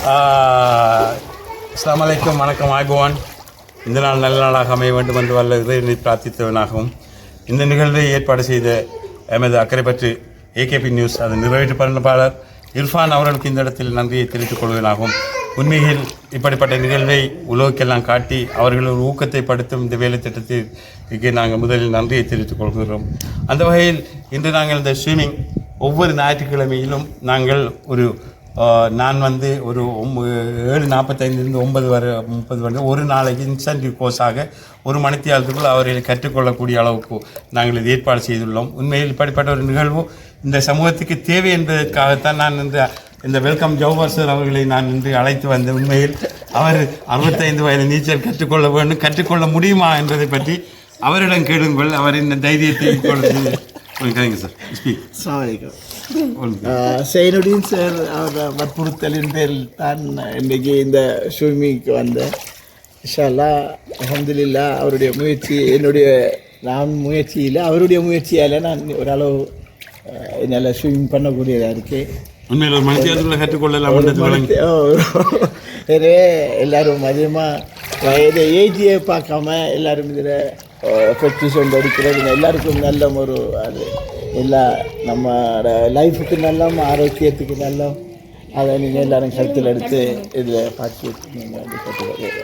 அஸ்லாம் வலைக்கம் வணக்கம் ஆய்பவான் இந்த நாள் நல்ல நாளாக அமைய வேண்டும் என்று வல்ல இறைவனை பிரார்த்தித்தவனாகவும் இந்த நிகழ்வை ஏற்பாடு செய்த எமது அக்கறை பற்றி ஏகேபி நியூஸ் அதன் நிறைவேற்று பணிப்பாளர் இர்ஃபான் அவர்களுக்கு இந்த இடத்தில் நன்றியை தெரிவித்துக் கொள்வதாகவும் உண்மையில் இப்படிப்பட்ட நிகழ்வை உலகக்கெல்லாம் காட்டி அவர்கள் ஒரு ஊக்கத்தை படுத்தும் இந்த வேலை திட்டத்திற்கு நாங்கள் முதலில் நன்றியை தெரிவித்துக் கொள்கிறோம். அந்த வகையில் இன்று நாங்கள் இந்த ஸ்விம்மிங் ஒவ்வொரு ஞாயிற்றுக்கிழமையிலும் நாங்கள் ஒரு நான் வந்து ஒரு ஏழு நாற்பத்தைந்துலேருந்து ஒன்பது வரை முப்பது வரை ஒரு நாளைக்கு இன்சென்டிவ் கோர்ஸாக ஒரு மணித்தியாலத்துக்குள் அவர்களை கற்றுக்கொள்ளக்கூடிய அளவுக்கு நாங்கள் இது ஏற்பாடு செய்துள்ளோம். உண்மையில் இப்படிப்பட்ட ஒரு நிகழ்வு இந்த சமூகத்துக்கு தேவை என்பதற்காகத்தான் நான் இந்த இந்த வெல்கம் ஜவஹர் சார் அவர்களை நான் இன்று அழைத்து வந்த உண்மையில் அவர் அறுபத்தைந்து வயது நீச்சல் கற்றுக்கொள்ள வேண்டும் கற்றுக்கொள்ள முடியுமா என்பதை பற்றி அவரிடம் கேளுங்கள். அவர் இந்த தைரியத்தை சொல்லுங்க சார் அஸ்ஸலாமு சைனுடீன் சார் அவர் வற்புறுத்தலின் பேரில் தான் இன்றைக்கி இந்த ஸ்விம்மிங்க்கு வந்தேன். இன்ஷால்லா அல்ஹம்துலில்லா அவருடைய முயற்சி என்னுடைய நான் முயற்சியில் அவருடைய முயற்சியால் நான் ஓரளவு என்னால் ஸ்விம்மிங் பண்ணக்கூடியதாக இருக்கேன் உண்மையில் ஒரு மணித்தியாலத்துக்குள்ள கற்றுக்கொள்ளலாம் எனவே எல்லாரும் அதிகமாக வயது ஏஜியை பார்க்காம எல்லாரும் இதில் ப்ராக்டிஸ் வந்து அடிக்கிறது எல்லாருக்கும் நல்ல ஒரு அது. எல்லா நம்ம லைஃபுக்கு நல்ல ஆரோக்கியத்துக்கு நல்ல அதை நீங்கள் எல்லாரும் கருத்தில் எடுத்து இதில் பார்த்து நீங்கள் வந்து கற்றுக்கிறது